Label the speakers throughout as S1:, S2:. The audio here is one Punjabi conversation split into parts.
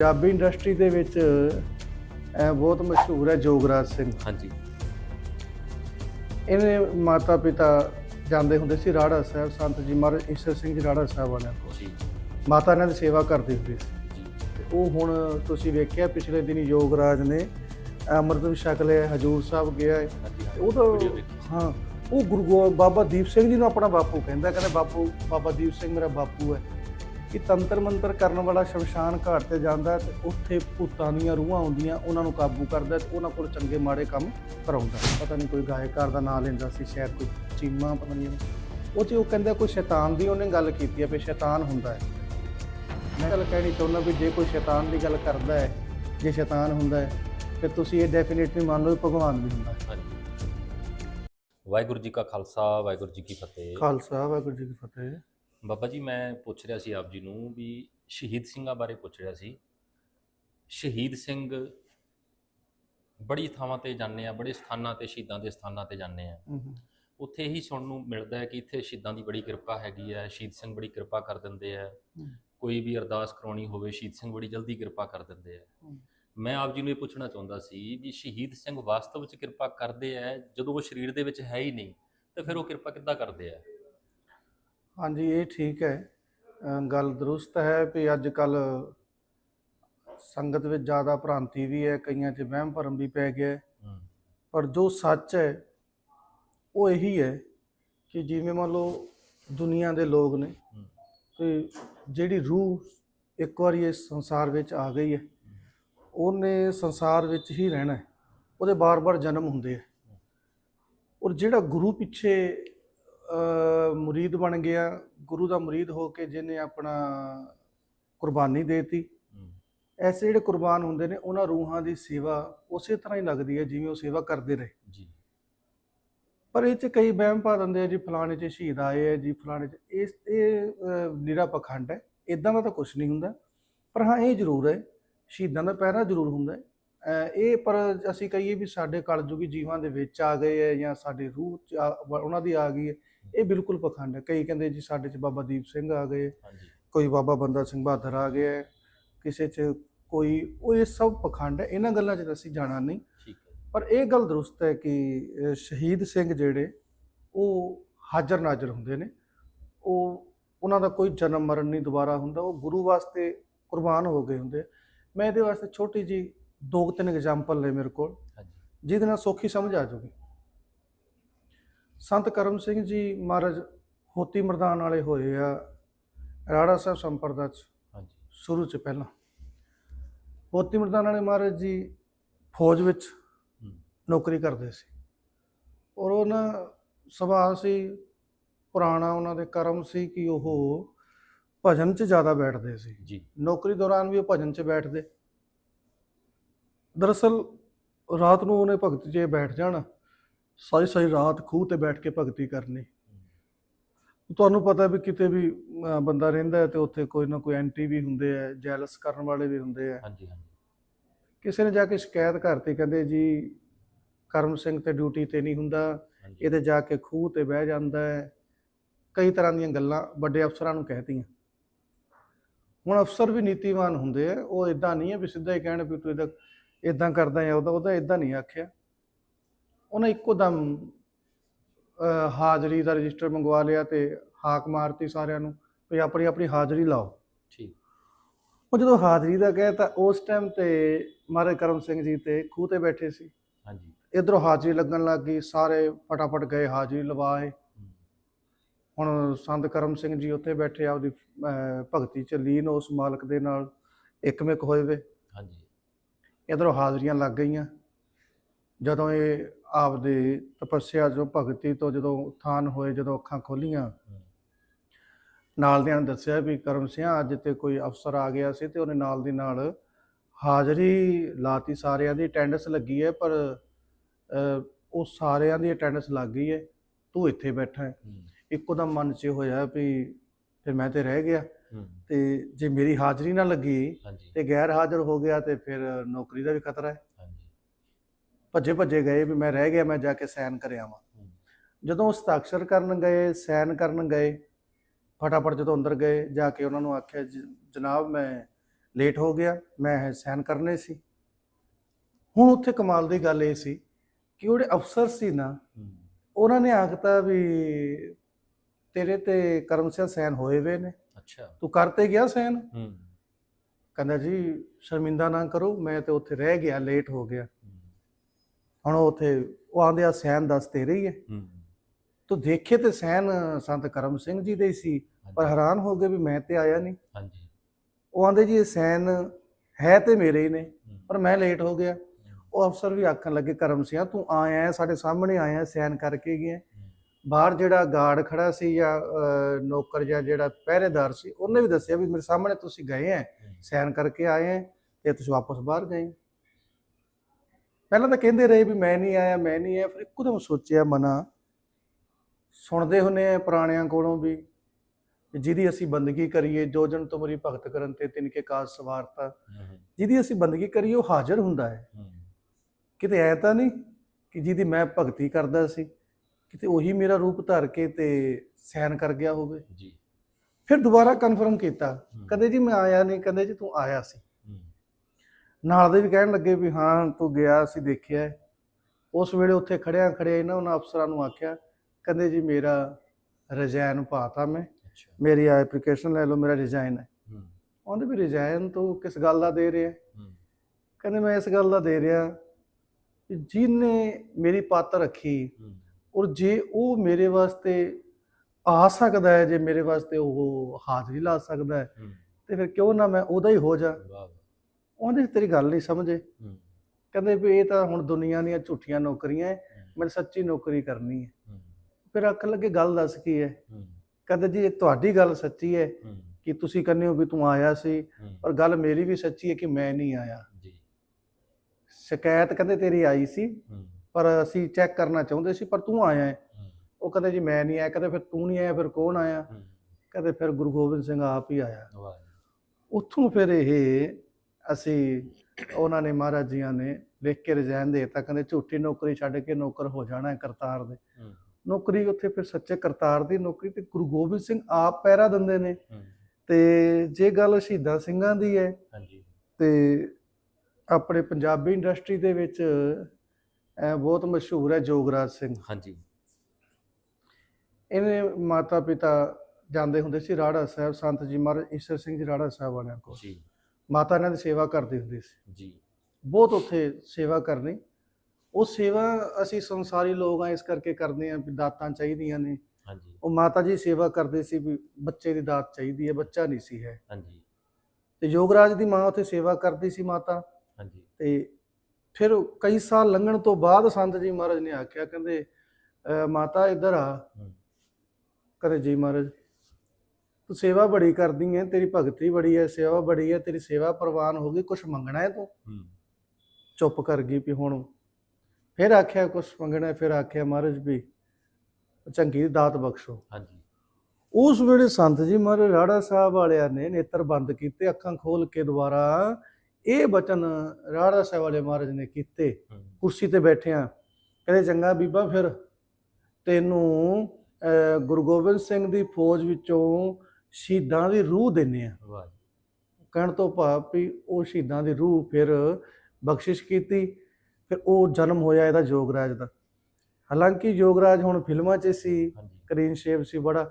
S1: ਪੰਜਾਬੀ ਇੰਡਸਟਰੀ ਦੇ ਵਿੱਚ ਇਹ ਬਹੁਤ ਮਸ਼ਹੂਰ ਹੈ ਜੋਗਰਾਜ ਸਿੰਘ।
S2: ਹਾਂਜੀ।
S1: ਇਹਨੇ ਮਾਤਾ ਪਿਤਾ ਜਾਂਦੇ ਹੁੰਦੇ ਸੀ ਰਾੜਾ ਸਾਹਿਬ ਸੰਤ ਜੀ ਮਹਾਰਾਜ ਈਸ਼ਰ ਸਿੰਘ ਜੀ ਰਾੜਾ ਸਾਹਿਬ ਵਾਲਿਆਂ ਕੋਲ।
S2: ਜੀ।
S1: ਮਾਤਾ ਇਹਨਾਂ ਦੀ ਸੇਵਾ ਕਰਦੇ ਹੁੰਦੇ ਸੀ। ਤੇ ਉਹ ਹੁਣ ਤੁਸੀਂ ਵੇਖਿਆ ਪਿਛਲੇ ਦਿਨੀ ਯੋਗਰਾਜ ਨੇ ਅੰਮ੍ਰਿਤ ਵੀ ਛਕ ਲਿਆ ਹਜੂਰ ਸਾਹਿਬ ਗਿਆ। ਉਹ ਤਾਂ ਹਾਂ ਉਹ ਗੁਰੂ ਬਾਬਾ ਦੀਪ ਸਿੰਘ ਜੀ ਨੂੰ ਆਪਣਾ ਬਾਪੂ ਕਹਿੰਦਾ ਕਹਿੰਦਾ ਬਾਪੂ ਬਾਬਾ ਦੀਪ ਸਿੰਘ ਮੇਰਾ ਬਾਪੂ ਹੈ। ਕਿ ਤੰਤਰ ਮੰਤਰ ਕਰਨ ਵਾਲਾ ਸ਼ਮਸ਼ਾਨ ਘਾਟ ਤੇ ਜਾਂਦਾ ਤੇ ਉੱਥੇ ਭੂਤਾਂ ਦੀਆਂ ਰੂਹਾਂ ਆਉਂਦੀਆਂ ਉਹਨਾਂ ਨੂੰ ਕਾਬੂ ਕਰਦਾ ਤੇ ਉਹਨਾਂ ਕੋਲ ਚੰਗੇ ਮਾੜੇ ਕੰਮ ਕਰਾਉਂਦਾ ਪਤਾ ਨਹੀਂ ਕੋਈ ਗਾਇਕਾਰ ਦਾ ਨਾਮ ਲੈਂਦਾ ਸੀ ਸ਼ਾਇਦ ਕੋਈ ਚੀਮਾ ਪਤਾ ਨਹੀਂ ਉਹ ਚ ਉਹ ਕਹਿੰਦਾ ਕੋਈ ਸ਼ੈਤਾਨ ਦੀ ਉਹਨੇ ਗੱਲ ਕੀਤੀ ਹੈ ਵੀ ਸ਼ੈਤਾਨ ਹੁੰਦਾ ਹੈ। ਮੈਂ ਗੱਲ ਕਹਿਣੀ ਚਾਹੁੰਦਾ ਵੀ ਜੇ ਕੋਈ ਸ਼ੈਤਾਨ ਦੀ ਗੱਲ ਕਰਦਾ ਹੈ ਜੇ ਸ਼ੈਤਾਨ ਹੁੰਦਾ ਹੈ ਫਿਰ ਤੁਸੀਂ ਇਹ ਡੈਫੀਨੇਟਲੀ ਮੰਨ ਲਓ ਵੀ ਭਗਵਾਨ ਵੀ ਹੁੰਦਾ ਹੈ।
S2: ਵਾਹਿਗੁਰੂ ਜੀ ਕਾ ਖਾਲਸਾ ਵਾਹਿਗੁਰੂ ਜੀ ਕੀ ਫਤਿਹ।
S1: ਖਾਲਸਾ ਵਾਹਿਗੁਰੂ ਜੀ ਕੀ ਫਤਿਹ।
S2: ਬਾਬਾ ਜੀ ਮੈਂ ਪੁੱਛ ਰਿਹਾ ਸੀ ਆਪ ਜੀ ਨੂੰ ਵੀ ਸ਼ਹੀਦ ਸਿੰਘਾਂ ਬਾਰੇ ਪੁੱਛ ਰਿਹਾ ਸੀ। ਸ਼ਹੀਦ ਸਿੰਘ ਬੜੀ ਥਾਵਾਂ ਤੇ ਜਾਂਦੇ ਆ ਬੜੇ ਸਥਾਨਾਂ ਤੇ ਸ਼ਹੀਦਾਂ ਦੇ ਸਥਾਨਾਂ ਤੇ ਜਾਂਦੇ ਆ। ਉੱਥੇ ਇਹੀ ਸੁਣਨ ਨੂੰ ਮਿਲਦਾ ਹੈ ਕਿ ਇੱਥੇ ਸ਼ਹੀਦਾਂ ਦੀ ਬੜੀ ਕਿਰਪਾ ਹੈਗੀ ਹੈ ਸ਼ਹੀਦ ਸਿੰਘ ਬੜੀ ਕਿਰਪਾ ਕਰ ਦਿੰਦੇ ਆ। ਕੋਈ ਵੀ ਅਰਦਾਸ ਕਰਾਉਣੀ ਹੋਵੇ ਸ਼ਹੀਦ ਸਿੰਘ ਬੜੀ ਜਲਦੀ ਕਿਰਪਾ ਕਰ ਦਿੰਦੇ ਆ। ਮੈਂ ਆਪ ਜੀ ਨੂੰ ਇਹ ਪੁੱਛਣਾ ਚਾਹੁੰਦਾ ਸੀ ਵੀ ਸ਼ਹੀਦ ਸਿੰਘ ਵਾਸਤਵ ਵਿੱਚ ਕਿਰਪਾ ਕਰਦੇ ਆ ਜਦੋਂ ਉਹ ਸਰੀਰ ਦੇ ਵਿੱਚ ਹੈ ਹੀ ਨਹੀਂ ਤਾਂ ਫਿਰ ਉਹ ਕਿਰਪਾ ਕਿੱਦਾਂ ਕਰਦੇ ਆ?
S1: ਹਾਂਜੀ ਇਹ ਠੀਕ ਹੈ। ਗੱਲ ਦਰੁਸਤ ਹੈ ਵੀ ਅੱਜ ਕੱਲ ਸੰਗਤ ਵਿੱਚ ਜ਼ਿਆਦਾ ਭ੍ਰਾਂਤੀ ਵੀ ਹੈ ਕਈਆਂ 'ਚ ਵਹਿਮ ਭਰਮ ਵੀ ਪੈ ਗਿਆ। ਪਰ ਜੋ ਸੱਚ ਹੈ ਉਹ ਇਹੀ ਹੈ ਕਿ ਜਿਵੇਂ ਮੰਨ ਲਓ ਦੁਨੀਆ ਦੇ ਲੋਕ ਨੇ। ਤੇ ਜਿਹੜੀ ਰੂਹ ਇੱਕ ਵਾਰੀ ਇਸ ਸੰਸਾਰ ਵਿੱਚ ਆ ਗਈ ਹੈ ਉਹਨੇ ਸੰਸਾਰ ਵਿੱਚ ਹੀ ਰਹਿਣਾ ਹੈ। ਉਹਦੇ ਬਾਰ-ਬਾਰ ਜਨਮ ਹੁੰਦੇ ਆ ਔਰ ਜਿਹੜਾ ਗੁਰੂ ਪਿੱਛੇ ਮੁਰੀਦ ਬਣ ਗਿਆ ਗੁਰੂ ਦਾ ਮੁਰੀਦ ਹੋ ਕੇ ਜਿਹਨੇ ਆਪਣਾ ਕੁਰਬਾਨੀ ਦੇਤੀ।
S2: ਹਮ,
S1: ਐਸੇ ਜਿਹੜੇ ਕੁਰਬਾਨ ਹੁੰਦੇ ਨੇ ਉਹਨਾਂ ਰੂਹਾਂ ਦੀ ਸੇਵਾ ਉਸੇ ਤਰ੍ਹਾਂ ਹੀ ਲੱਗਦੀ ਹੈ ਜਿਵੇਂ ਉਹ ਸੇਵਾ ਕਰਦੇ ਰਹੇ।
S2: ਜੀ।
S1: ਪਰ ਇਹ ਚ ਕਈ ਵਹਿਮ ਪਾ ਦਿੰਦੇ ਆ ਜੀ ਫਲਾਣੇ ਚ ਸ਼ਹੀਦ ਆਏ ਆ ਜੀ ਫਲਾਣੇ ਚ ਇਸ ਇਹ ਨਿਰਾ ਪਖੰਡ ਹੈ। ਇਦਾਂ ਦਾ ਤਾਂ ਕੁਝ ਨਹੀਂ ਹੁੰਦਾ। ਪਰ ਹਾਂ ਇਹ ਜ਼ਰੂਰ ਹੈ ਸ਼ਹੀਦਾਂ ਦਾ ਪਹਿਰਾ ਜ਼ਰੂਰ ਹੁੰਦਾ ਹੈ। ਇਹ ਪਰ ਅਸੀਂ ਕਹੀਏ ਵੀ ਸਾਡੇ ਕਲਯੁਗੀ ਜੀਵਾਂ ਦੇ ਵਿੱਚ ਆ ਗਏ ਹੈ ਜਾਂ ਸਾਡੀ ਰੂਹ ਆ- ਉਹਨਾਂ ਦੀ ਆ ਗਈ ਹੈ। ਇਹ ਬਿਲਕੁਲ ਪਖੰਡ ਹੈ। ਕਈ ਕਹਿੰਦੇ ਜੀ ਸਾਡੇ ਚ ਬਾਬਾ ਦੀਪ ਸਿੰਘ ਆ ਗਏ
S2: ਹਾਂਜੀ।
S1: ਕੋਈ ਬਾਬਾ ਬੰਦਾ ਸਿੰਘ ਬਹਾਦਰ ਆ ਗਿਆ ਹੈ, ਕਿਸੇ ਚ ਕੋਈ ਉਹ ਇਹ ਸਭ ਪਖੰਡ ਹੈ। ਇਹਨਾਂ ਗੱਲਾਂ 'ਚ ਤਾਂ ਅਸੀਂ ਜਾਣਾ ਨਹੀਂ।
S2: ਠੀਕ ਹੈ।
S1: ਪਰ ਇਹ ਗੱਲ ਦਰੁਸਤ ਹੈ ਕਿ ਸ਼ਹੀਦ ਸਿੰਘ ਜਿਹੜੇ ਉਹ ਹਾਜ਼ਰ ਨਾਜ਼ਰ ਹੁੰਦੇ ਨੇ। ਉਹ ਉਹਨਾਂ ਦਾ ਕੋਈ ਜਨਮ ਮਰਨ ਨਹੀਂ ਦੁਬਾਰਾ ਹੁੰਦਾ। ਉਹ ਗੁਰੂ ਵਾਸਤੇ ਕੁਰਬਾਨ ਹੋ ਗਏ ਹੁੰਦੇ ਆ। ਮੈਂ ਇਹਦੇ ਵਾਸਤੇ ਛੋਟੀ ਜੀ ਦੋ ਕੁ ਤਿੰਨ ਐਗਜ਼ਾਮਪਲ ਨੇ ਮੇਰੇ ਕੋਲ।
S2: ਹਾਂਜੀ।
S1: ਜਿਹਦੇ ਨਾਲ ਸੌਖੀ ਸਮਝ ਆ ਜਾਊਗੀ। ਸੰਤ ਕਰਮ ਸਿੰਘ ਜੀ ਮਹਾਰਾਜ ਹੋਤੀ ਮਰਦਾਨ ਵਾਲੇ ਹੋਏ ਆ ਰਾੜਾ ਸਾਹਿਬ ਸੰਪਰਦਾ ਚ।
S2: ਹਾਂਜੀ।
S1: ਸ਼ੁਰੂ ਚ ਪਹਿਲਾਂ। ਹੋਤੀ ਮਰਦਾਨ ਵਾਲੇ ਮਹਾਰਾਜ ਜੀ ਫੌਜ ਵਿੱਚ ਨੌਕਰੀ ਕਰਦੇ ਸੀ। ਔਰ ਉਹ ਨਾ ਸੁਭਾਅ ਸੀ ਪੁਰਾਣਾ ਉਹਨਾਂ ਦੇ ਕਰਮ ਸੀ ਕਿ ਉਹ ਭਜਨ 'ਚ ਜ਼ਿਆਦਾ ਬੈਠਦੇ ਸੀ।
S2: ਜੀ।
S1: ਨੌਕਰੀ ਦੌਰਾਨ ਵੀ ਉਹ ਭਜਨ 'ਚ ਬੈਠਦੇ। ਦਰਅਸਲ ਰਾਤ ਨੂੰ ਉਹਨੇ ਭਗਤੀ 'ਚ ਬੈਠ ਜਾਣਾ। ਸਾਰੀ ਸਾਰੀ ਰਾਤ ਖੂਹ ਤੇ ਬੈਠ ਕੇ ਭਗਤੀ ਕਰਨੀ। ਤੁਹਾਨੂੰ ਪਤਾ ਵੀ ਕਿਤੇ ਵੀ ਅਹ, ਬੰਦਾ ਰਹਿੰਦਾ ਹੈ ਤੇ ਉੱਥੇ ਕੋਈ ਨਾ ਕੋਈ ਐਂਟੀ ਵੀ ਹੁੰਦੇ ਆ ਜੈਲਸ ਕਰਨ ਵਾਲੇ ਵੀ ਹੁੰਦੇ ਆ।
S2: ਹਾਂਜੀ ਹਾਂਜੀ।
S1: ਕਿਸੇ ਨੇ ਜਾ ਕੇ ਸ਼ਿਕਾਇਤ ਕਰਤੀ ਕਹਿੰਦੇ ਜੀ ਕਰਮ ਸਿੰਘ ਤੇ ਡਿਊਟੀ ਤੇ ਨਹੀਂ ਹੁੰਦਾ
S2: ਹਾਂਜੀ।
S1: ਇਹਦੇ ਜਾ ਕੇ ਖੂਹ ਤੇ ਬਹਿ ਜਾਂਦਾ ਹੈ। ਕਈ ਤਰ੍ਹਾਂ ਦੀਆਂ ਗੱਲਾਂ ਵੱਡੇ ਅਫਸਰਾਂ ਨੂੰ ਕਹਿਤੀਆਂ। ਹੁਣ ਅਫਸਰ ਵੀ ਨੀਤੀਵਾਨ ਹੁੰਦੇ ਆ ਉਹ ਇਦਾਂ ਨਹੀਂ ਹੈ ਵੀ ਸਿੱਧਾ ਹੀ ਕਹਿਣ ਵੀ ਤੂੰ ਇਹਦਾ ਇਦਾਂ ਕਰਦਾ ਹੈ ਉਹਦਾ ਉਹਦਾ ਇਦਾਂ ਨਹੀਂ ਆਖਿਆ। ਉਹਨੇ ਇੱਕੋ ਦਮ ਹਾਜ਼ਰੀ ਦਾ ਰਜਿਸਟਰ ਮੰਗਵਾ ਲਿਆ ਤੇ ਹਾਕ ਮਾਰਤੀ ਸਾਰਿਆਂ ਨੂੰ ਵੀ ਆਪਣੀ ਆਪਣੀ ਹਾਜ਼ਰੀ ਲਾਓ।
S2: ਠੀਕ।
S1: ਉਹ ਜਦੋਂ ਹਾਜ਼ਰੀ ਦਾ ਕਹੇ ਤਾਂ ਉਸ ਟਾਈਮ ਤੇ ਮਹਾਰਾਜ ਕਰਮ ਸਿੰਘ ਜੀ ਤੇ ਖੂਹ ਤੇ ਬੈਠੇ ਸੀ।
S2: ਹਾਂਜੀ।
S1: ਇਧਰੋਂ ਹਾਜ਼ਰੀ ਲੱਗਣ ਲੱਗ ਗਈ ਸਾਰੇ ਫਟਾਫਟ ਗਏ ਹਾਜ਼ਰੀ ਲਵਾਏ। ਹੁਣ ਸੰਤ ਕਰਮ ਸਿੰਘ ਜੀ ਉੱਥੇ ਬੈਠੇ ਆਪਦੀ ਭਗਤੀ ਚ ਲੀਨ ਉਸ ਮਾਲਕ ਦੇ ਨਾਲ ਇੱਕਮਿਕ ਹੋਏ ਵੇ।
S2: ਹਾਂਜੀ।
S1: ਇਧਰੋਂ ਹਾਜ਼ਰੀਆਂ ਲੱਗ ਗਈਆਂ। ਜਦੋਂ ਇਹ ਆਪਦੇ ਤਪੱਸਿਆ ਜੋ ਭਗਤੀ ਤੋਂ ਜਦੋਂ ਉਥਾਨ ਹੋਏ ਜਦੋਂ ਅੱਖਾਂ ਖੋਲੀਆਂ। ਨਾਲ ਦਿਆਂ ਨੇ ਦੱਸਿਆ ਵੀ ਕਰਮ ਸਿੰਘ ਅੱਜ ਤੇ ਕੋਈ ਅਫਸਰ ਆ ਗਿਆ ਸੀ ਤੇ ਉਹਨੇ ਨਾਲ ਦੀ ਨਾਲ ਹਾਜ਼ਰੀ ਲਾਤੀ। ਸਾਰਿਆਂ ਦੀ ਅਟੈਂਡੈਂਸ ਲੱਗੀ ਹੈ ਪਰ ਉਹ ਸਾਰਿਆਂ ਦੀ ਅਟੈਂਡੈਂਸ ਲੱਗ ਗਈ ਹੈ। ਤੂੰ ਇੱਥੇ ਬੈਠਾ ਹੈ। ਇੱਕੋ ਦਮ ਮਨ 'ਚ ਹੋਇਆ ਵੀ ਫਿਰ ਮੈਂ ਤੇ ਰਹਿ ਗਿਆ। ਤੇ ਜੇ ਮੇਰੀ ਹਾਜ਼ਰੀ ਨਾ ਲੱਗੀ ਤੇ ਗੈਰ ਹਾਜ਼ਰ ਹੋ ਗਿਆ ਤੇ ਫਿਰ ਨੌਕਰੀ ਦਾ ਵੀ ਖਤਰਾ ਹੈ। ਭੱਜੇ ਭੱਜੇ ਗਏ ਵੀ ਮੈਂ ਰਹਿ ਗਿਆ ਮੈਂ ਜਾ ਕੇ ਸਾਈਨ ਕਰ ਆਵਾਂ। ਜਦੋਂ ਹਸਤਾਖਰ ਕਰਨ ਗਏ ਸਾਈਨ ਕਰਨ ਗਏ ਫਟਾਫਟ ਜਦੋਂ ਅੰਦਰ ਗਏ ਜਾ ਕੇ ਉਹਨਾਂ ਨੂੰ ਆਖਿਆ "ਜ- ਜਨਾਬ ਮੈਂ ਲੇਟ ਹੋ ਗਿਆ ਮੈਂ ਸਾਈਨ ਕਰਨੇ ਸੀ। ਹੁਣ ਉੱਥੇ ਕਮਾਲ ਦੀ ਗੱਲ ਇਹ ਸੀ ਕਿ ਉਹਦੇ ਅਫਸਰ ਸੀ ਨਾ ਉਹਨਾਂ ਨੇ ਆਖਤਾ ਵੀ ਤੇਰੇ ਤੇ ਕਰਮ ਸਿੰਘ ਸਾਈਨ ਹੋਏ ਵੇ ਨੇ।
S2: ਅੱਛਾ।
S1: ਤੂੰ ਕਰਤੇ ਗਿਆ ਸਾਈਨ
S2: ਹੂੰ।
S1: ਕਹਿੰਦਾ ਜੀ ਸ਼ਰਮਿੰਦਾ ਨਾ ਕਰੋ ਮੈਂ ਤੇ ਉੱਥੇ ਰਹਿ ਗਿਆ ਲੇਟ ਹੋ ਗਿਆ। ਹੁਣ ਉੱਥੇ ਉਹ ਆਂਦੇ ਆ ਸਾਈਨ ਦੱਸ ਤੇਰੇ ਹੀ। ਹੈ। ਤੂੰ ਦੇਖੇ ਤੇ ਸਾਈਨ ਸੰਤ ਕਰਮ ਸਿੰਘ ਜੀ ਦੇ ਹੀ ਸੀ ਪਰ ਹੈਰਾਨ ਹੋ ਗਏ ਵੀ ਮੈਂ ਤੇ ਆਇਆ ਨਹੀਂ।
S2: ਹਾਂਜੀ।
S1: ਉਹ ਆਂਦੇ ਜੀ ਇਹ ਸਾਈਨ ਹੈ ਤੇ ਮੇਰੇ ਹੀ ਨੇ ਪਰ ਮੈਂ ਲੇਟ ਹੋ ਗਿਆ। ਉਹ ਅਫਸਰ ਵੀ ਆਖਣ ਲੱਗੇ ਕਰਮ ਸਿੰਘ ਤੂੰ ਆਇਆ ਹੈ, ਸਾਡੇ ਸਾਹਮਣੇ ਆਇਆ ਸਾਈਨ ਕਰਕੇ ਗਿਆ ਬਾਹਰ ਜਿਹੜਾ ਗਾਰਡ ਖੜਾ ਸੀ ਜਾਂ ਨੌਕਰ ਜਾਂ ਜਿਹੜਾ ਪਹਿਰੇਦਾਰ ਸੀ ਉਹਨੇ ਵੀ ਦੱਸਿਆ ਵੀ ਮੇਰੇ ਸਾਹਮਣੇ ਤੁਸੀਂ ਗਏ ਹੈ ਸਾਈਨ ਕਰਕੇ ਆਏ ਹੈ ਤੇ ਤੁਸੀਂ ਵਾਪਸ ਬਾਹਰ ਗਏ ਪਹਿਲਾਂ ਤਾਂ ਕਹਿੰਦੇ ਰਹੇ ਵੀ ਮੈਂ ਨਹੀਂ ਆਇਆ ਮੈਂ ਨਹੀਂ ਆਇਆ ਫਿਰ ਇੱਕਦਮ ਸੋਚਿਆ ਮਨਾ। ਸੁਣਦੇ ਹੁੰਨੇ ਆ ਪੁਰਾਣਿਆਂ ਕੋਲੋਂ ਵੀ ਕਿ ਜਿਹਦੀ ਅਸੀਂ ਬੰਦਗੀ ਕਰੀਏ ਜੋ ਜਨ ਤੁਮਰੀ ਭਗਤ ਕਰਨ ਤੇ ਤਿਨਕੇ ਕਾਜ ਸਵਾਰਤਾ ਜਿਹਦੀ ਅਸੀਂ ਬੰਦਗੀ ਕਰੀਏ ਉਹ ਹਾਜ਼ਰ ਹੁੰਦਾ ਹੈ। ਕਿਤੇ ਐ ਤਾਂ ਨਹੀਂ ਕਿ ਜਿਹਦੀ ਮੈਂ ਭਗਤੀ ਕਰਦਾ ਸੀ ਕਿਤੇ ਉਹੀ ਮੇਰਾ ਰੂਪ ਧਾਰ ਕੇ ਤੇ ਸੈਨ ਕਰ ਗਿਆ ਹੋਵੇ।
S2: ਜੀ।
S1: ਫਿਰ ਦੁਬਾਰਾ ਕਨਫਰਮ ਕੀਤਾ ਕਦੇ ਜੀ ਮੈਂ ਆਇਆ ਨਹੀਂ ਕਹਿੰਦੇ ਜੀ ਤੂੰ ਆਇਆ ਸੀ। ਨਾਲ ਦੇ ਵੀ ਕਹਿਣ ਲੱਗੇ ਵੀ ਹਾਂ ਤੂੰ ਗਿਆ ਸੀ ਦੇਖਿਆ। ਹੈ। ਉਸ ਵੇਲੇ ਉੱਥੇ ਖੜਿਆ ਖੜਿਆ ਇਹਨਾਂ ਉਹਨਾਂ ਅਫਸਰਾਂ ਨੂੰ ਆਖਿਆ ਕਹਿੰਦੇ ਜੀ ਮੇਰਾ ਰਿਜ਼ਾਈਨ ਪਾਤਾ ਮੈਂ।
S2: ਅੱਛਾ।
S1: ਮੇਰੀ ਐਪਲੀਕੇਸ਼ਨ ਲੈ ਲਓ ਮੇਰਾ ਰਿਜ਼ਾਈਨ ਹੈ।
S2: ਹੂੰ,
S1: ਉਹਦੇ ਵੀ ਰਿਜ਼ਾਈਨ ਤੂੰ ਕਿਸ ਗੱਲ ਦਾ ਦੇ ਰਿਹਾ?
S2: ਹੂੰ,
S1: ਕਹਿੰਦੇ ਮੈਂ ਇਸ ਗੱਲ ਦਾ ਦੇ ਰਿਹਾ ਕਿ ਜਿਹਨੇ ਮੇਰੀ ਪੱਤ ਰੱਖੀ
S2: ਹੂੰ,
S1: ਔਰ ਜੇ ਉਹ ਮੇਰੇ ਵਾਸਤੇ ਆ ਸਕਦਾ ਹੈ ਜੇ ਮੇਰੇ ਵਾਸਤੇ ਉਹ ਹਾਜ਼ਰੀ ਲਾ ਸਕਦਾ ਹੈ
S2: ਹੂੰ,
S1: ਤੇ ਫਿਰ ਕਿਉਂ ਨਾ ਮੈਂ ਉਹਦਾ ਹੀ ਹੋ ਜਾ।
S2: ਵਾਹ ਵਾਹ,
S1: ਉਹਦੇ ਤੇਰੀ ਗੱਲ ਨਹੀਂ ਸਮਝੇ। ਕਹਿੰਦੇ ਵੀ ਇਹ ਤਾਂ ਹੁਣ ਦੁਨੀਆ ਦੀਆਂ ਝੂਠੀਆਂ ਨੌਕਰੀਆਂ ਮੈਂ ਸੱਚੀ ਨੌਕਰੀ ਕਰਨੀ ਹੈ। ਫਿਰ ਆਖ ਲੱਗੇ ਗੱਲ ਦੱਸ ਕੀ ਹੈ। ਕਹਿੰਦੇ ਜੀ ਤੁਹਾਡੀ ਗੱਲ ਸੱਚੀ ਹੈ। ਕਿ ਤੁਸੀਂ ਕਹਿੰਦੇ ਹੋ ਵੀ ਤੂੰ ਆਇਆ ਸੀ ਪਰ ਗੱਲ ਮੇਰੀ ਵੀ ਸੱਚੀ ਹੈ ਕਿ ਮੈਂ ਨਹੀਂ ਆਇਆ।
S2: ਜੀ।
S1: ਸ਼ਿਕਾਇਤ ਕਹਿੰਦੇ ਤੇਰੀ ਆਈ ਸੀ ਪਰ ਅਸੀਂ ਚੈੱਕ ਕਰਨਾ ਚਾਹੁੰਦੇ ਸੀ ਪਰ ਤੂੰ ਆਇਆ ਹੈ। ਉਹ ਕਹਿੰਦੇ ਜੀ ਮੈਂ ਨਹੀਂ ਆਇਆ ਕਹਿੰਦੇ ਫਿਰ ਤੂੰ ਨਹੀਂ ਆਇਆ ਫਿਰ ਕੌਣ ਆਇਆ? ਕਹਿੰਦੇ ਫਿਰ ਗੁਰੂ ਗੋਬਿੰਦ ਸਿੰਘ ਆਪ ਹੀ ਆਇਆ।
S2: ਵਾਹ
S1: ਉੱਥੋਂ ਫਿਰ ਇਹ ਅਸੀਂ ਉਹਨਾਂ ਨੇ ਮਹਾਰਾਜ ਜੀਆਂ ਨੇ ਲਿਖ ਕੇ ਰਜ਼ਾਇਨ ਦੇ ਦਿੱਤਾ ਕਹਿੰਦੇ ਝੂਠੀ ਨੌਕਰੀ ਛੱਡ ਕੇ ਨੌਕਰ ਹੋ ਜਾਣਾ ਹੈ ਕਰਤਾਰ ਦੇ। ਨੌਕਰੀ ਉੱਥੇ ਫਿਰ ਸੱਚੇ ਕਰਤਾਰ ਦੀ ਨੌਕਰੀ ਤੇ ਗੁਰੂ ਗੋਬਿੰਦ ਸਿੰਘ ਆਪ ਪਹਿਰਾ ਦਿੰਦੇ ਨੇ। ਤੇ ਜੇ ਗੱਲ ਸ਼ਹੀਦਾਂ ਸਿੰਘਾਂ ਦੀ ਹੈ
S2: ਹਾਂਜੀ।
S1: ਤੇ ਆਪਣੇ ਪੰਜਾਬੀ ਇੰਡਸਟਰੀ ਦੇ ਵਿੱਚ ਬਹੁਤ ਮਸ਼ਹੂਰ ਹੈ ਜੋਗਰਾਜ ਸਿੰਘ।
S2: ਹਾਂਜੀ।
S1: ਇਹਨੇ ਮਾਤਾ ਪਿਤਾ ਜਾਂਦੇ ਹੁੰਦੇ ਸੀ ਰਾੜਾ ਸਾਹਿਬ ਸੰਤ ਜੀ ਮਹਾਰਾਜ ਈਸ਼ਰ ਸਿੰਘ ਜੀ ਰਾੜਾ ਸਾਹਿਬ ਵਾਲਿਆਂ ਕੋਲ।
S2: ਜੀ।
S1: ਮਾਤਾ ਇਹਨਾਂ ਦੀ ਸੇਵਾ ਕਰਦੇ ਹੁੰਦੇ ਸੀ।
S2: ਜੀ।
S1: ਬਹੁਤ ਉੱਥੇ ਸੇਵਾ ਕਰਨੀ। ਉਹ ਸੇਵਾ ਅਸੀਂ ਸੰਸਾਰੀ ਲੋਕ ਆ ਇਸ ਕਰਕੇ ਕਰਦੇ ਆ ਵੀ ਦਾਤਾਂ ਚਾਹੀਦੀਆਂ ਨੇ।
S2: ਹਾਂਜੀ।
S1: ਉਹ ਮਾਤਾ ਜੀ ਸੇਵਾ ਕਰਦੇ ਸੀ ਵੀ ਬੱਚੇ ਦੀ ਦਾਤ ਚਾਹੀਦੀ ਹੈ ਬੱਚਾ ਨਹੀਂ ਸੀ ਹੈ।
S2: ਹਾਂਜੀ।
S1: ਤੇ ਯੋਗਰਾਜ ਦੀ ਮਾਂ ਉੱਥੇ ਸੇਵਾ ਕਰਦੀ ਸੀ ਮਾਤਾ।
S2: ਹਾਂਜੀ।
S1: ਤੇ ਫਿਰ ਕਈ ਸਾਲ ਲੰਘਣ ਤੋਂ ਬਾਅਦ ਸੰਤ ਜੀ ਮਹਾਰਾਜ ਨੇ ਆਖਿਆ ਕਹਿੰਦੇ ਮਾਤਾ ਇੱਧਰ ਆ। ਕਹਿੰਦੇ ਜੀ ਮਹਾਰਾਜ ਤੂੰ ਸੇਵਾ ਬੜੀ ਕਰਦੀ ਹੈ ਤੇਰੀ ਭਗਤੀ ਬੜੀ ਹੈ ਸੇਵਾ ਬੜੀ ਹੈ ਤੇਰੀ ਸੇਵਾ ਪ੍ਰਵਾਨ ਹੋ ਗਈ ਕੁਝ ਮੰਗਣਾ ਹੈ ਤੂੰ? ਚੁੱਪ ਕਰ ਗਈ ਵੀ ਹੁਣ। ਫਿਰ ਆਖਿਆ ਕੁਝ ਮੰਗਣਾ ਫਿਰ ਆਖਿਆ ਮਹਾਰਾਜ ਵੀ ਚੰਗੀ ਦਾਤ ਬਖਸ਼ੋ।
S2: ਹਾਂਜੀ।
S1: ਉਸ ਵੇਲੇ ਸੰਤ ਜੀ ਮਹਾਰਾਜ ਰਾੜਾ ਸਾਹਿਬ ਵਾਲਿਆਂ ਨੇ ਨੇਤਰ ਬੰਦ ਕੀਤੇ ਅੱਖਾਂ ਖੋਲ ਕੇ ਦੁਬਾਰਾ ਇਹ ਬਚਨ ਰਾੜਾ ਸਾਹਿਬ ਵਾਲੇ ਮਹਾਰਾਜ ਨੇ ਕੀਤੇ। ਕੁਰਸੀ ਤੇ ਬੈਠਿਆਂ ਕਹਿੰਦੇ ਚੰਗਾ ਬੀਬਾ ਫਿਰ ਤੈਨੂੰ ਗੁਰੂ ਗੋਬਿੰਦ ਸਿੰਘ ਦੀ ਫੌਜ ਵਿੱਚੋਂ ਸ਼ਹੀਦਾਂ ਦੀ ਰੂਹ ਦਿੰਨੇ ਆ।
S2: ਵਾਹ
S1: ਕਹਿਣ ਤੋਂ ਭਾਵ ਵੀ ਉਹ ਸ਼ਹੀਦਾਂ ਦੀ ਰੂਹ ਫਿਰ ਬਖਸ਼ਿਸ਼ ਕੀਤੀ ਫਿਰ ਉਹ ਜਨਮ ਹੋਇਆ ਇਹਦਾ ਯੋਗਰਾਜ ਦਾ। ਹਾਲਾਂਕਿ ਯੋਗਰਾਜ ਹੁਣ ਫਿਲਮਾਂ 'ਚ ਸੀ ਕਰੀਨ ਸ਼ੇਪ ਸੀ ਬੜਾ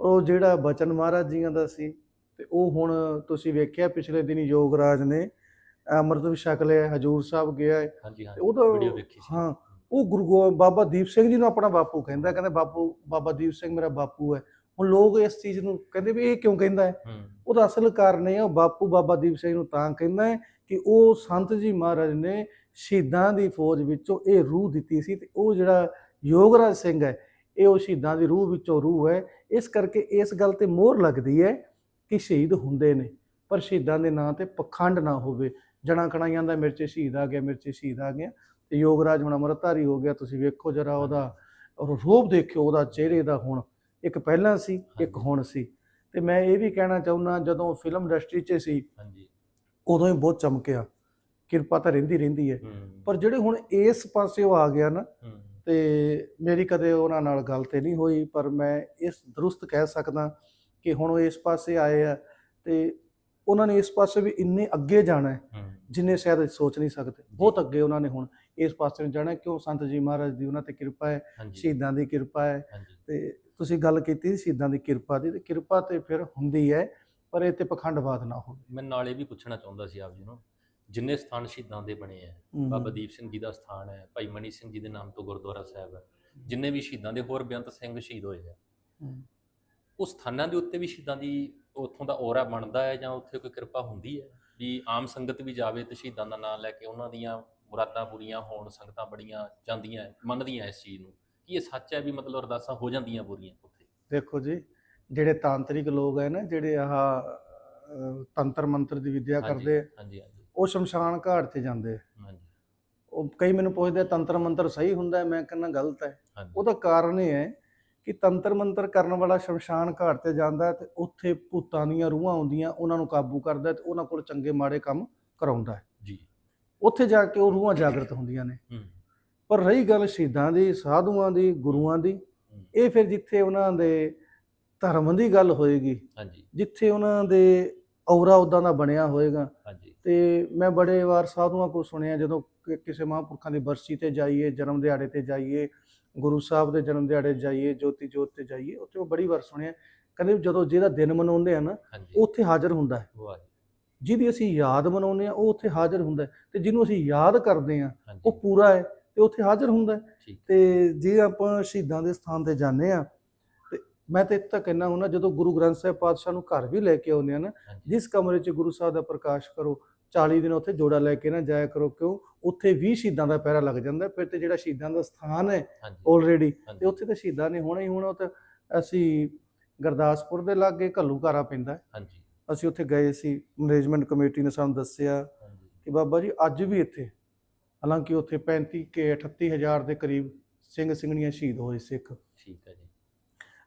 S1: ਉਹ ਜਿਹੜਾ ਬਚਨ ਮਹਾਰਾਜ ਜੀਆਂ ਦਾ ਸੀ ਤੇ ਉਹ ਹੁਣ ਤੁਸੀਂ ਵੇਖਿਆ ਪਿਛਲੇ ਦਿਨੀ ਯੋਗਰਾਜ ਨੇ ਅੰਮ੍ਰਿਤ ਵੀ ਛਕ ਲਿਆ ਹਜੂਰ ਸਾਹਿਬ ਗਿਆ ਹੈ।
S2: ਹਾਂਜੀ ਹਾਂਜੀ
S1: ਉਹ ਤਾਂ
S2: ਵੀਡੀਓ ਵੇਖੀ ਸੀ।
S1: ਹਾਂ ਉਹ ਗੁਰੂ ਬਾਬਾ ਦੀਪ ਸਿੰਘ ਜੀ ਨੂੰ ਆਪਣਾ ਬਾਪੂ ਕਹਿੰਦਾ ਕਹਿੰਦਾ ਬਾਪੂ ਬਾਬਾ ਦੀਪ ਸਿੰਘ ਮੇਰਾ ਬਾਪੂ ਹੈ। ਹੁਣ ਲੋਕ ਇਸ ਚੀਜ਼ ਨੂੰ ਕਹਿੰਦੇ ਵੀ ਇਹ ਕਿਉਂ ਕਹਿੰਦਾ ਹੈ? ਉਹਦਾ ਅਸਲ ਕਾਰਨ ਇਹ ਹੈ ਉਹ ਬਾਪੂ ਬਾਬਾ ਦੀਪ ਸਿੰਘ ਨੂੰ ਤਾਂ ਕਹਿੰਦਾ ਹੈ ਕਿ ਉਹ ਸੰਤ ਜੀ ਮਹਾਰਾਜ ਨੇ ਸ਼ਹੀਦਾਂ ਦੀ ਫੌਜ ਵਿੱਚੋਂ ਇਹ ਰੂਹ ਦਿੱਤੀ ਸੀ ਤੇ ਉਹ ਜਿਹੜਾ ਯੋਗਰਾਜ ਸਿੰਘ ਹੈ ਇਹ ਉਹ ਸ਼ਹੀਦਾਂ ਦੀ ਰੂਹ ਵਿੱਚੋਂ ਰੂਹ ਹੈ। ਇਸ ਕਰਕੇ ਇਸ ਗੱਲ ਤੇ ਮੋਹਰ ਲੱਗਦੀ ਹੈ ਕਿ ਸ਼ਹੀਦ ਹੁੰਦੇ ਨੇ ਪਰ ਸ਼ਹੀਦਾਂ ਦੇ ਨਾਂ ਤੇ ਪਖੰਡ ਨਾ ਹੋਵੇ। ਜਣਾ ਕਣਾਈਆਂ ਦਾ ਮਿਰਚੇ ਸ਼ਹੀਦ ਆ ਗਿਆ ਮਿਰਚੇ ਸ਼ਹੀਦ ਆ ਗਿਆ ਤੇ ਯੋਗਰਾਜ ਹੁਣ ਅੰਮ੍ਰਿਤਧਾਰੀ ਹੋ ਗਿਆ ਤੁਸੀਂ ਵੇਖੋ ਜਰਾ ਉਹਦਾ ਔਰ ਰੂਪ ਦੇਖਿਓ ਉਹਦਾ ਚਿਹਰੇ ਦਾ ਹੁਣ ਇੱਕ ਪਹਿਲਾਂ ਸੀ ਇੱਕ। ਹੁਣ ਸੀ। ਤੇ ਮੈਂ ਇਹ ਵੀ ਕਹਿਣਾ ਚਾਹੁੰਦਾ ਜਦੋਂ ਫਿਲਮ ਇੰਡਸਟਰੀ 'ਚ ਸੀ
S2: ਹਾਂਜੀ।
S1: ਉਦੋਂ ਹੀ ਬਹੁਤ ਚਮਕਿਆ। ਕਿਰਪਾ ਤਾਂ ਰਹਿੰਦੀ ਰਹਿੰਦੀ ਹੈ। ਪਰ ਜਿਹੜੇ ਹੁਣ ਇਸ ਪਾਸੇ ਉਹ ਆ ਗਿਆ ਨਾ ਤੇ ਮੇਰੀ ਕਦੇ ਉਹਨਾਂ ਨਾਲ ਗੱਲ ਤੇ ਨਹੀਂ ਹੋਈ ਪਰ ਮੈਂ ਇਸ ਦਰੁਸਤ ਕਹਿ ਸਕਦਾ ਕਿ ਹੁਣ ਉਹ ਇਸ ਪਾਸੇ ਆਏ ਆ ਤੇ ਉਹਨਾਂ ਨੇ ਇਸ ਪਾਸੇ ਵੀ ਇੰਨੇ ਅੱਗੇ ਜਾਣਾ ਹੈ ਜਿੰਨੇ ਸ਼ਾਇਦ ਸੋਚ ਨਹੀਂ ਸਕਦੇ। ਬਹੁਤ ਅੱਗੇ ਉਹਨਾਂ ਨੇ ਹੁਣ ਇਸ ਪਾਸੇ ਨੂੰ ਜਾਣਾ ਕਿਉਂ? ਸੰਤ ਜੀ ਮਹਾਰਾਜ ਦੀ ਉਹਨਾਂ ਤੇ ਕਿਰਪਾ ਹੈ ਸ਼ਹੀਦਾਂ ਦੀ ਕਿਰਪਾ ਹੈ। ਤੇ ਤੁਸੀਂ ਗੱਲ ਕੀਤੀ ਸੀ ਸ਼ਹੀਦਾਂ ਦੀ ਕਿਰਪਾ ਦੀ ਤੇ ਕਿਰਪਾ ਤੇ ਫਿਰ ਹੁੰਦੀ ਹੈ ਪਰ ਇਹ ਤੇ ਪਖੰਡਵਾਦ ਨਾ ਹੋਵੇ।
S2: ਮੈਂ ਨਾਲੇ ਵੀ ਪੁੱਛਣਾ ਚਾਹੁੰਦਾ ਸੀ ਆਪ ਜੀ ਨੂੰ ਜਿੰਨੇ ਸਥਾਨ ਸ਼ਹੀਦਾਂ ਦੇ ਬਣੇ ਆ ਬਾਬਾ ਦੀਪ ਸਿੰਘ ਜੀ ਦਾ ਸਥਾਨ ਹੈ ਭਾਈ ਮਨੀ ਸਿੰਘ ਜੀ ਦੇ ਨਾਮ ਤੋਂ ਗੁਰਦੁਆਰਾ ਸਾਹਿਬ ਹੈ ਜਿੰਨੇ ਵੀ ਸ਼ਹੀਦਾਂ ਦੇ ਹੋਰ ਬੇਅੰਤ ਸਿੰਘ ਸ਼ਹੀਦ ਹੋਏ ਆ। ਉਹ ਸਥਾਨਾਂ ਦੇ ਉੱਤੇ ਵੀ ਸ਼ਹੀਦਾਂ ਦੀ ਉੱਥੋਂ ਦਾ ਔਰਾ ਬਣਦਾ ਹੈ ਜਾਂ ਉੱਥੇ ਕੋਈ ਕਿਰਪਾ ਹੁੰਦੀ ਹੈ? ਵੀ ਆਮ ਸੰਗਤ ਵੀ ਜਾਵੇ ਤੇ ਸ਼ਹੀਦਾਂ ਦਾ ਨਾਮ ਲੈ ਕੇ ਉਹਨਾਂ ਦੀਆਂ ਮੁਰਾਦਾਂ ਪੂਰੀਆਂ ਹੋਣ ਸੰਗਤਾਂ ਬੜੀਆਂ ਜਾਂਦੀਆਂ ਮੰਨਦੀਆਂ ਇਸ ਚੀਜ਼ ਨੂੰ। ਕੀ ਇਹ ਸੱਚ ਹੈ ਵੀ ਮਤਲਬ ਅਰਦਾਸਾਂ ਹੋ ਜਾਂਦੀਆਂ ਪੂਰੀਆਂ ਉੱਥੇ?
S1: ਦੇਖੋ ਜੀ ਜਿਹੜੇ ਤਾਂਤਰਿਕ ਲੋਕ ਹੈ ਨਾ ਜਿਹੜੇ ਆਹ ਅਹ, ਤੰਤਰ ਮੰਤਰ ਦੀ ਵਿਦਿਆ ਕਰਦੇ ਆ,
S2: ਹਾਂਜੀ ਹਾਂਜੀ।
S1: ਉਹ ਸ਼ਮਸ਼ਾਨ ਘਾਟ ਤੇ ਜਾਂਦੇ ਆ।
S2: ਹਾਂਜੀ।
S1: ਉਹ ਕਈ ਮੈਨੂੰ ਪੁੱਛਦੇ ਆ, ਤੰਤਰ ਮੰਤਰ ਸਹੀ ਹੁੰਦਾ ਹੈ? ਮੈਂ ਕਹਿੰਦਾ ਗਲਤ ਹੈ।
S2: ਹਾਂਜੀ।
S1: ਉਹਦਾ ਕਾਰਨ ਇਹ ਹੈ ਕਿ ਤੰਤਰ ਮੰਤਰ ਕਰਨ ਵਾਲਾ ਸ਼ਮਸ਼ਾਨ ਘਾਟ ਤੇ ਜਾਂਦਾ ਹੈ ਤੇ ਉੱਥੇ ਭੂਤਾਂ ਦੀਆਂ ਰੂਹਾਂ ਆਉਂਦੀਆਂ ਉਹਨਾਂ ਨੂੰ ਕਾਬੂ ਕਰਦਾ ਹੈ ਤੇ ਉਹਨਾਂ ਕੋਲ ਚੰਗੇ ਮਾੜੇ ਕੰਮ ਕਰਾਉਂਦਾ ਹੈ।
S2: ਜੀ।
S1: ਉੱਥੇ ਜਾ ਕੇ ਉਹ ਰੂਹਾਂ ਜਾਗਰਤ ਹੁੰਦੀਆਂ ਨੇ।
S2: ਹੂੰ।
S1: ਪਰ ਰਹੀ ਗੱਲ ਸ਼ਹੀਦਾਂ ਦੀ ਸਾਧੂਆਂ ਦੀ ਗੁਰੂਆਂ ਦੀ ਇਹ ਫਿਰ ਜਿੱਥੇ ਉਹਨਾਂ ਦੇ ਧਰਮ ਦੀ ਗੱਲ ਹੋਏਗੀ
S2: ਹਾਂਜੀ।
S1: ਜਿੱਥੇ ਉਹਨਾਂ ਦੇ ਔਰਾ ਉਦਾਂ ਦਾ ਬਣਿਆ ਹੋਏਗਾ।
S2: ਹਾਂਜੀ।
S1: ਤੇ ਮੈਂ ਬੜੇ ਵਾਰ ਸਾਧੂਆਂ ਕੋ ਸੁਣਿਆ ਜਦੋਂ ਕਿਸੇ ਮਹਾਂਪੁਰਖਾਂ ਦੀ ਬਰਸੀ ਤੇ ਜਾਈਏ ਜਨਮ ਦਿਹਾੜੇ ਤੇ ਜਾਈਏ ਗੁਰੂ ਸਾਹਿਬ ਦੇ ਜਨਮ ਦਿਹਾੜੇ ਜਾਈਏ ਜੋਤੀ ਜੋਤ ਤੇ ਜਾਈਏ ਉੱਥੇ ਮੈਂ ਬੜੀ ਵਾਰ ਸੁਣਿਆ ਕਹਿੰਦੇ ਜਦੋਂ ਜਿਹਦਾ ਦਿਨ ਮਨਾਉਂਦੇ ਆ ਨਾ ਉਹ ਉੱਥੇ ਹਾਜ਼ਰ ਹੁੰਦਾ ਹੈ। ਜਿਹਦੀ ਅਸੀਂ ਯਾਦ ਮਨਾਉਂਦੇ ਆ ਉਹ ਉੱਥੇ ਹਾਜ਼ਰ ਹੁੰਦਾ ਤੇ ਜਿਹਨੂੰ ਅਸੀਂ ਯਾਦ ਕਰਦੇ ਆ ਉਹ ਪੂਰਾ ਹੈ। ਤੇ ਉੱਥੇ ਹਾਜ਼ਰ ਹੁੰਦਾ ਹੈ। ਤੇ ਜੇ ਆਪਾਂ ਸ਼ਹੀਦਾਂ ਦੇ ਸਥਾਨ ਤੇ ਜਾਂਦੇ ਆ ਤੇ ਮੈਂ ਤੇ ਇੱਥੇ ਤੱਕ ਕਹਿਣਾ ਹੁੰਦਾ ਜਦੋਂ ਗੁਰੂ ਗ੍ਰੰਥ ਸਾਹਿਬ ਪਾਤਸ਼ਾਹ ਨੂੰ ਘਰ ਵੀ ਲੈ ਕੇ ਆਉਂਦੇ ਆ ਨਾ
S2: ਹਾਂਜੀ।
S1: ਜਿਸ ਕਮਰੇ 'ਚ ਗੁਰੂ ਸਾਹਿਬ ਦਾ ਪ੍ਰਕਾਸ਼ ਕਰੋ 40 ਦਿਨ ਉੱਥੇ ਜੋੜਾ ਲੈ ਕੇ ਨਾ ਜਾਇਆ ਕਰੋ ਕਿਉਂ? ਉੱਥੇ ਵੀ ਸ਼ਹੀਦਾਂ ਦਾ ਪਹਿਰਾ ਲੱਗ ਜਾਂਦਾ ਹੈ। ਫਿਰ ਤੇ ਜਿਹੜਾ ਸ਼ਹੀਦਾਂ ਦਾ ਸਥਾਨ ਹੈ
S2: ਹਾਂਜੀ।
S1: ਆਲਰੇਡੀ ਤੇ ਉੱਥੇ ਤਾਂ ਸ਼ਹੀਦਾਂ ਨੇ ਹੋਣਾ ਹੀ ਹੋਣਾ ਉਹ ਤਾਂ ਅਸੀਂ ਗੁਰਦਾਸਪੁਰ ਦੇ ਲਾਗੇ ਘੱਲੂਘਾਰਾ ਪੈਂਦਾ ਹੈ।
S2: ਹਾਂਜੀ।
S1: ਅਸੀਂ ਉੱਥੇ ਗਏ ਸੀ ਮੈਨੇਜਮੈਂਟ ਕਮੇਟੀ ਨੇ ਸਾਨੂੰ ਦੱਸਿਆ
S2: ਹਾਂਜੀ।
S1: ਕਿ ਬਾਬਾ ਜੀ ਅੱਜ ਵੀ ਇੱਥੇ ਹਾਲਾਂਕਿ ਉੱਥੇ 35 ਕੇ 38 ਹਜ਼ਾਰ ਦੇ ਕਰੀਬ ਸਿੰਘ ਸਿੰਘਣੀਆਂ ਸ਼ਹੀਦ ਹੋਏ ਸਿੱਖ।
S2: ਠੀਕ ਹੈ ਜੀ।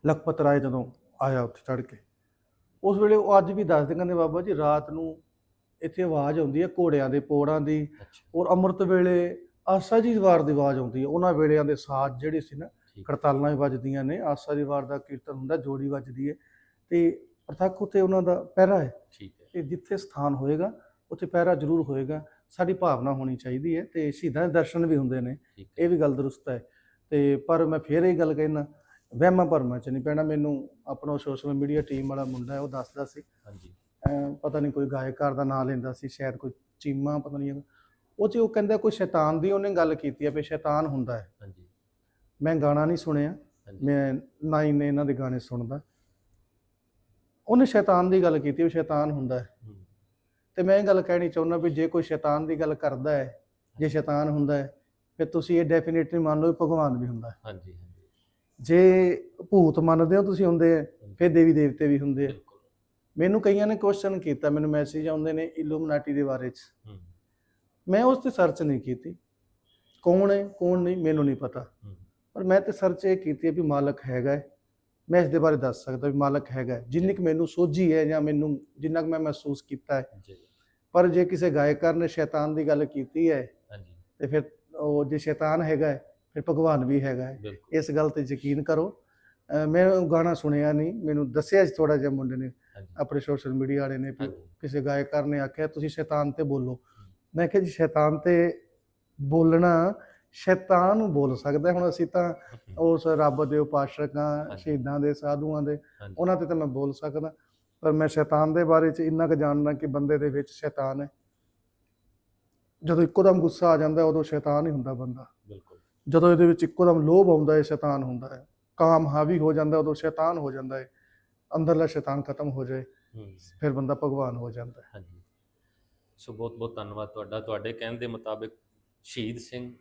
S1: ਲਖਪਤ ਰਾਏ ਜਦੋਂ ਆਇਆ ਉੱਥੇ ਚੜ ਕੇ ਉਸ ਵੇਲੇ ਉਹ ਅੱਜ ਵੀ ਦੱਸਦੇ ਕਹਿੰਦੇ ਬਾਬਾ ਜੀ ਰਾਤ ਨੂੰ ਇੱਥੇ ਆਵਾਜ਼ ਆਉਂਦੀ ਹੈ ਘੋੜਿਆਂ ਦੇ ਪੋੜਾਂ ਦੀ ਔਰ ਅੰਮ੍ਰਿਤ ਵੇਲੇ ਆਸਾ ਜੀ ਵਾਰ ਦੀ ਆਵਾਜ਼ ਆਉਂਦੀ ਹੈ। ਉਹਨਾਂ ਵੇਲਿਆਂ ਦੇ ਸਾਜ਼ ਜਿਹੜੇ ਸੀ ਨਾ ਕਰਤਾਲਾਂ ਵੀ ਵੱਜਦੀਆਂ ਨੇ ਆਸਾ ਦੀ ਵਾਰ ਦਾ ਕੀਰਤਨ ਹੁੰਦਾ ਜੋੜੀ ਵੱਜਦੀ ਹੈ ਤੇ ਪ੍ਰਤੱਖ ਉੱਤੇ ਉਹਨਾਂ ਦਾ ਪਹਿਰਾ ਹੈ
S2: ਠੀਕ ਹੈ।
S1: ਕਿ ਜਿੱਥੇ ਸਥਾਨ ਹੋਏਗਾ ਉੱਥੇ ਪਹਿਰਾ ਜ਼ਰੂਰ ਹੋਏਗਾ। ਸਾਡੀ ਭਾਵਨਾ ਹੋਣੀ ਚਾਹੀਦੀ ਹੈ ਤੇ ਸ਼ਹੀਦਾਂ ਦੇ ਦਰਸ਼ਨ ਵੀ ਹੁੰਦੇ ਨੇ ਇਹ ਵੀ ਗੱਲ ਦਰੁਸਤ ਹੈ। ਤੇ ਪਰ ਮੈਂ ਫੇਰ ਇਹ ਗੱਲ ਕਹਿਣਾ ਵਹਿਮਾਂ ਭਰਮਾਂ ਚ ਨਹੀਂ ਪੈਣਾ ਮੈਨੂੰ ਆਪਣਾ ਸੋਸ਼ਲ ਮੀਡੀਆ ਟੀਮ ਵਾਲਾ ਮੁੰਡਾ ਹੈ ਉਹ ਦੱਸਦਾ ਸੀ।
S2: ਹਾਂਜੀ।
S1: ਪਤਾ ਨਹੀਂ ਕੋਈ ਗਾਇਕਾਰ ਦਾ ਨਾਮ ਲੈਂਦਾ ਸੀ ਸ਼ਾਇਦ ਕੋਈ ਚੀਮਾ ਪਤਾ ਨਹੀਂ ਉਹ ਚ ਉਹ ਕਹਿੰਦਾ ਕੋਈ ਸ਼ੈਤਾਨ ਦੀ ਉਹਨੇ ਗੱਲ ਕੀਤੀ ਹੈ ਵੀ ਸ਼ੈਤਾਨ ਹੁੰਦਾ ਹੈ।
S2: ਹਾਂਜੀ।
S1: ਮੈਂ ਗਾਣਾ ਨਹੀਂ ਸੁਣਿਆ ਮੈਂ ਨਾ ਹੀ ਨੇ ਇਹਨਾਂ ਦੇ ਗਾਣੇ ਸੁਣਦਾ। ਉਹਨੇ ਸ਼ੈਤਾਨ ਦੀ ਗੱਲ ਕੀਤੀ ਵੀ ਸ਼ੈਤਾਨ ਹੁੰਦਾ ਹੂੰ, ਤੇ ਮੈਂ ਇਹ ਗੱਲ ਕਹਿਣੀ ਚਾਹੁੰਦਾ ਵੀ ਜੇ ਕੋਈ ਸ਼ੈਤਾਨ ਦੀ ਗੱਲ ਕਰਦਾ ਹੈ ਜੇ ਸ਼ੈਤਾਨ ਹੁੰਦਾ ਹੈ ਫਿਰ ਤੁਸੀਂ ਇਹ ਡੈਫੀਨੇਟਲੀ ਮੰਨ ਲਓ ਭਗਵਾਨ ਵੀ ਹੁੰਦਾ ਹੈ।
S2: ਹਾਂਜੀ ਹਾਂਜੀ।
S1: ਜੇ ਭੂਤ ਮੰਨਦੇ ਹੋ ਤੁਸੀਂ ਹੁੰਦੇ ਆ ਫਿਰ ਦੇਵੀ ਦੇਵਤੇ ਵੀ ਹੁੰਦੇ ਆ ਮੈਨੂੰ ਕਈਆਂ ਨੇ ਕੁਐਸਚਨ ਕੀਤਾ ਮੈਨੂੰ ਮੈਸੇਜ ਆਉਂਦੇ ਨੇ ਇਲੂਮਨਾਟੀ ਦੇ ਬਾਰੇ ਚ। ਮੈਂ ਉਸ ਤੇ ਸਰਚ ਨਹੀਂ ਕੀਤੀ। ਕੌਣ ਹੈ ਕੌਣ ਨਹੀਂ ਮੈਨੂੰ ਨਹੀਂ ਪਤਾ। ਪਰ ਮੈਂ ਤੇ ਸਰਚ ਇਹ ਕੀਤੀ ਵੀ ਮਾਲਕ ਹੈਗਾ ਮੈਂ ਇਸ ਦੇ ਬਾਰੇ ਦੱਸ ਸਕਦਾ ਵੀ ਮਾਲਕ ਹੈਗਾ। ਜਿੰਨੀ ਕੁ ਮੈਨੂੰ ਸੋਝੀ ਹੈ ਜਾਂ ਮੈਨੂੰ ਜਿੰਨਾ ਕੁ ਮੈਂ ਮਹਿਸੂਸ ਕੀਤਾ ਹੈ। ਪਰ ਜੇ ਕਿਸੇ ਗਾਇਕਾਰ ਨੇ ਸ਼ੈਤਾਨ ਦੀ ਗੱਲ ਕੀਤੀ ਹੈ
S2: ਹਾਂਜੀ।
S1: ਤੇ ਫਿਰ ਉਹ ਜੇ ਸ਼ੈਤਾਨ ਹੈਗਾ ਹੈ ਫਿਰ ਭਗਵਾਨ ਵੀ ਹੈਗਾ ਹੈ।
S2: ਬਿਲਕੁਲ।
S1: ਇਸ ਗੱਲ ਤੇ ਯਕੀਨ ਕਰੋ। ਅਹ ਮੈਂ ਉਹ ਗਾਣਾ ਸੁਣਿਆ ਨਹੀਂ ਮੈਨੂੰ ਦੱਸਿਆ ਸੀ ਥੋੜਾ ਜਿਹਾ ਮੁੰਡੇ ਨੇ
S2: ਹਾਂਜੀ।
S1: ਆਪਣੇ ਸੋਸ਼ਲ ਮੀਡੀਆ ਵਾਲੇ ਨੇ ਵੀ
S2: ਹਾਂਜੀ।
S1: ਕਿਸੇ ਗਾਇਕਾਰ ਨੇ ਆਖਿਆ ਤੁਸੀਂ ਸ਼ੈਤਾਨ ਤੇ ਬੋਲੋ। ਮੈਂ ਕਿਹਾ ਜੀ ਸ਼ੈਤਾਨ ਤੇ ਬੋਲਣਾ ਸ਼ੈਤਾਨ ਨੂੰ ਬੋਲ ਸਕਦਾ ਹੈ। ਹੁਣ ਅਸੀਂ ਤਾਂ ਉਸ ਰੱਬ ਦੇ ਉਪਾਸ਼ਕ। ਸ਼ਹੀਦਾਂ ਦੇ ਸਾਧੂਆਂ ਦੇ
S2: ਹਾਂਜੀ।
S1: ਉਹਨਾਂ ਤੇ ਤਾਂ ਮੈਂ ਬੋਲ ਸਕਦਾ। ਪਰ ਮੈਂ ਸ਼ੈਤਾਨ ਦੇ ਬਾਰੇ ਚ ਇੰਨਾ ਕੁ ਜਾਣਦਾ ਕਿ ਬੰਦੇ ਦੇ ਵਿੱਚ ਸ਼ੈਤਾਨ ਹੈ। ਜਦੋਂ ਇੱਕੋਦਮ ਗੁੱਸਾ ਆ ਜਾਂਦਾ ਉਦੋਂ ਸ਼ੈਤਾਨ ਹੀ ਹੁੰਦਾ ਬੰਦਾ।
S2: ਬਿਲਕੁਲ।
S1: ਜਦੋਂ ਇਹਦੇ ਵਿੱਚ ਇੱਕੋਦਮ ਲੋਭ ਆਉਂਦਾ ਹੈ ਸ਼ੈਤਾਨ ਹੁੰਦਾ ਹੈ। ਕਾਮ ਹਾਵੀ ਹੋ ਜਾਂਦਾ ਉਦੋਂ ਸ਼ੈਤਾਨ ਹੋ ਜਾਂਦਾ ਹੈ। ਅੰਦਰਲਾ ਸ਼ੈਤਾਨ ਖਤਮ ਹੋ ਜਾਏ ਫਿਰ ਬੰਦਾ ਭਗਵਾਨ ਹੋ ਜਾਂਦਾ ਹੈ।
S2: ਹਾਂਜੀ। ਸੋ ਬਹੁਤ ਬਹੁਤ ਧੰਨਵਾਦ ਤੁਹਾਡਾ। ਤੁਹਾਡੇ ਕਹਿਣ ਦੇ ਮੁਤਾਬਿਕ ਸ਼ਹੀਦ ਸਿੰਘ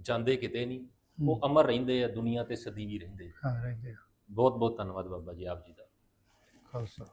S2: ਜਾਂਦੇ ਕਿਤੇ ਨਹੀਂ ਉਹ ਅਮਰ ਰਹਿੰਦੇ ਆ ਦੁਨੀਆ ਤੇ ਸਦੀ ਵੀ ਰਹਿੰਦੇ ਆ।
S1: ਹਾਂ ਰਹਿੰਦੇ ਆ।
S2: ਬਹੁਤ ਬਹੁਤ ਧੰਨਵਾਦ ਬਾਬਾ ਜੀ ਆਪ ਜੀ ਦਾ।
S1: ਖਾਲਸਾ